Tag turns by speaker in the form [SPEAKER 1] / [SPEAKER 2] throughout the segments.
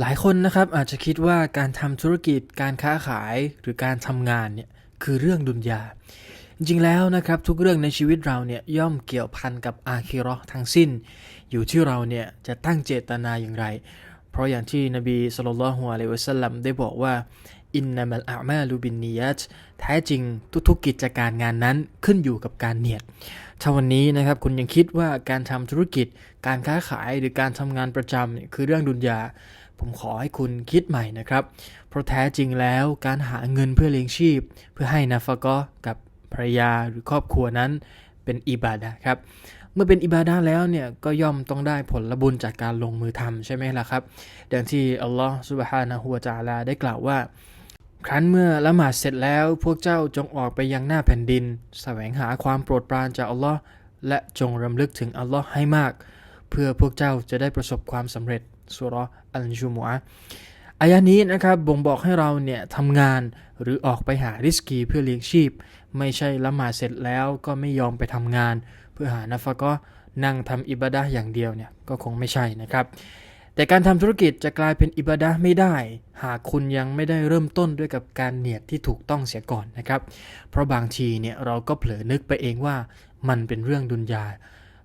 [SPEAKER 1] หลายคนนะครับอาจจะคิดว่าการทำธุรกิจ การค้าขายหรือการทำงานเนี่ยคือเรื่องดุนยา จริงๆแล้วนะครับทุกเรื่องในชีวิตเราเนี่ยย่อมเกี่ยวพันกับอาคิราะห์ทั้งสิ้น อยู่ที่เราเนี่ยจะตั้งเจตนาอย่างไร เพราะอย่างที่นบีสุลต่านลฮ์อะลัยฮิวะสัลลัมได้บอกว่าอินนามัลอามาลูบินนียัตแท้จริงทุกๆกิจการงานนั้นขึ้นอยู่กับการเนียดถ้าวันนี้นะครับคุณยังคิดว่าการทำธุรกิจ การค้าขายหรือการทำงานประจำเนี่ยคือเรื่องดุนยา ผมขอให้คุณคิดใหม่นะครับ เพราะแท้จริงแล้วการหาเงินเพื่อเลี้ยงชีพ เพื่อให้นาฟะกอกับภรรยาหรือครอบครัวนั้นเป็นอิบาดะครับเมื่อเป็นอิบาดะแล้วเนี่ยก็ย่อมต้องได้ผลบุญจากการลงมือทำใช่ไหมล่ะครับดังที่อัลลอฮฺสุบฮานะฮูวะตะอาลาได้กล่าวว่า ครั้นเมื่อละหมาดเสร็จแล้ว พวกเจ้าจงออกไปยังหน้าแผ่นดินแสวงหาความโปรดปรานจากอัลลอฮ์และจงรำลึกถึงอัลลอฮ์ให้มาก เพื่อพวกเจ้าจะได้ประสบความสำเร็จ สุรอัลจุมอะอายะนี้นะครับบ่งบอกให้เราเนี่ยทำงานหรือออกไปหาริสกีเพื่อเลี้ยงชีพ ไม่ใช่ละหมาดเสร็จแล้วก็ไม่ยอมไปทำงาน เพื่อหานาฟะก็นั่งทำอิบาดะห์อย่างเดียวเนี่ยก็คงไม่ใช่นะครับ แต่การทำธุรกิจจะกลายเป็นอิบาดะห์ไม่ได้ หากคุณยังไม่ได้เริ่มต้นด้วยกับการเนียดที่ถูกต้องเสียก่อนนะครับ เพราะบางทีเนี่ยเราก็เผลอนึกไปเองว่ามันเป็นเรื่องดุนยา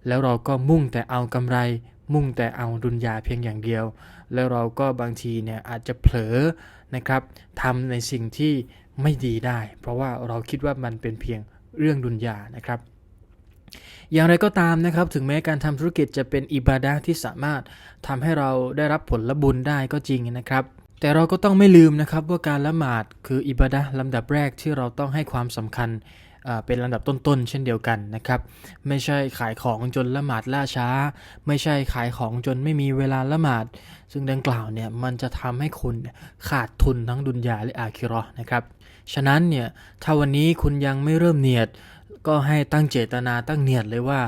[SPEAKER 1] แล้วเราก็มุ่งแต่เอากำไร มุ่งแต่เอาดุนยาเพียงอย่างเดียว แล้วเราก็บางทีเนี่ยอาจจะเผลอนะครับทำในสิ่งที่ไม่ดีได้ เพราะว่าเราคิดว่ามันเป็นเพียงเรื่องดุนยานะครับ อย่างไรก็ตามนะครับ ถึงแม้การทำธุรกิจจะเป็นอิบาดะที่สามารถทำให้เราได้รับผลบุญได้ก็จริงนะครับแต่เราก็ต้องไม่ลืมนะครับว่าการละหมาดคืออิบาดะลำดับแรกที่เราต้องให้ความสำคัญ เป็นลำดับต้นๆ เช่นเดียวกันนะครับ ไม่ใช่ขายของจนละหมาดล่าช้า ไม่ใช่ขายของจนไม่มีเวลาละหมาด ซึ่งดังกล่าวเนี่ยมันจะทำให้คุณขาดทุนทั้งดุนยาและอาคิรอนะครับ ฉะนั้นเนี่ยถ้าวันนี้คุณยังไม่เริ่มเนียด ก็ให้ตั้งเจตนาตั้งเนียดเลยว่า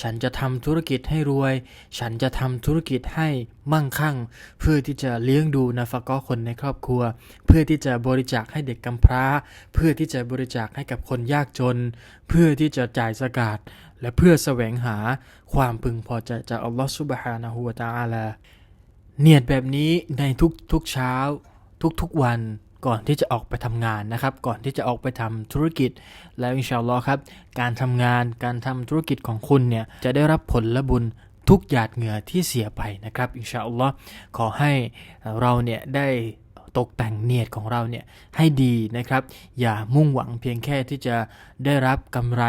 [SPEAKER 1] ฉันจะทำธุรกิจให้รวย ฉันจะทำธุรกิจให้มั่งคั่ง เพื่อที่จะเลี้ยงดูนาฟะก็คนในครอบครัว เพื่อที่จะบริจาคให้เด็กกำพร้า เพื่อที่จะบริจาคให้กับคนยากจน เพื่อที่จะจ่ายสกาดและเพื่อแสวงหาความพึงพอใจจากอัลลอฮฺซุบฮานะฮูวะตะอาลาเนียดแบบนี้ในทุกทุกเช้าทุกๆวัน ก่อนที่จะออกไปทำงานนะครับ ก่อนที่จะออกไปทำธุรกิจ แล้วอินชาอัลลอฮ์ครับ การทำงานการทำธุรกิจของคุณเนี่ยจะได้รับผลละบุญทุกหยาดเหงื่อที่เสียไปนะครับ อินชาอัลลอฮ์ขอให้เราเนี่ยได้ ตกแต่งเนียดของเราเนี่ยให้ดีนะครับ อย่ามุ่งหวังเพียงแค่ที่จะได้รับกำไร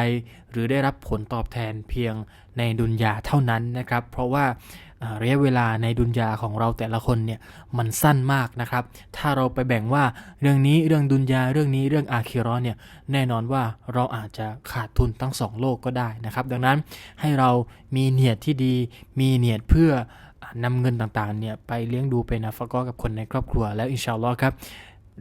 [SPEAKER 1] หรือได้รับผลตอบแทนเพียงในดุนยาเท่านั้นนะครับ เพราะว่าระยะเวลาในดุนยาของเราแต่ละคนเนี่ยมันสั้นมากนะครับ ถ้าเราไปแบ่งว่าเรื่องนี้เรื่องดุนยาเรื่องนี้เรื่องอาคิราะห์เนี่ยแน่นอนว่าเราอาจจะขาดทุนทั้งสองโลกก็ได้นะครับ ดังนั้นให้เรามีเนียดที่ดี มีเนียดเพื่อ นำเงินต่างๆเนี่ยไปเลี้ยงดูเป็นอาฟกอกับคนในครอบครัวแล้วอินชาอัลลอฮ์ครับ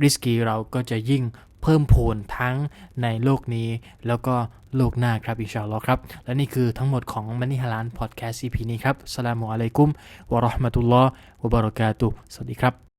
[SPEAKER 1] ริสกีเราก็จะยิ่งเพิ่มพูนทั้งในโลกนี้ แล้วก็โลกหน้าครับอินชาอัลลอฮ์ครับ และนี่คือทั้งหมดของมันนี่ฮาลานพอดแคสต์ EP นี้ครับสลามุอะลัยกุมวะราะห์มะตุลลอฮ์วะบะเราะกาตุสวัสดีครับ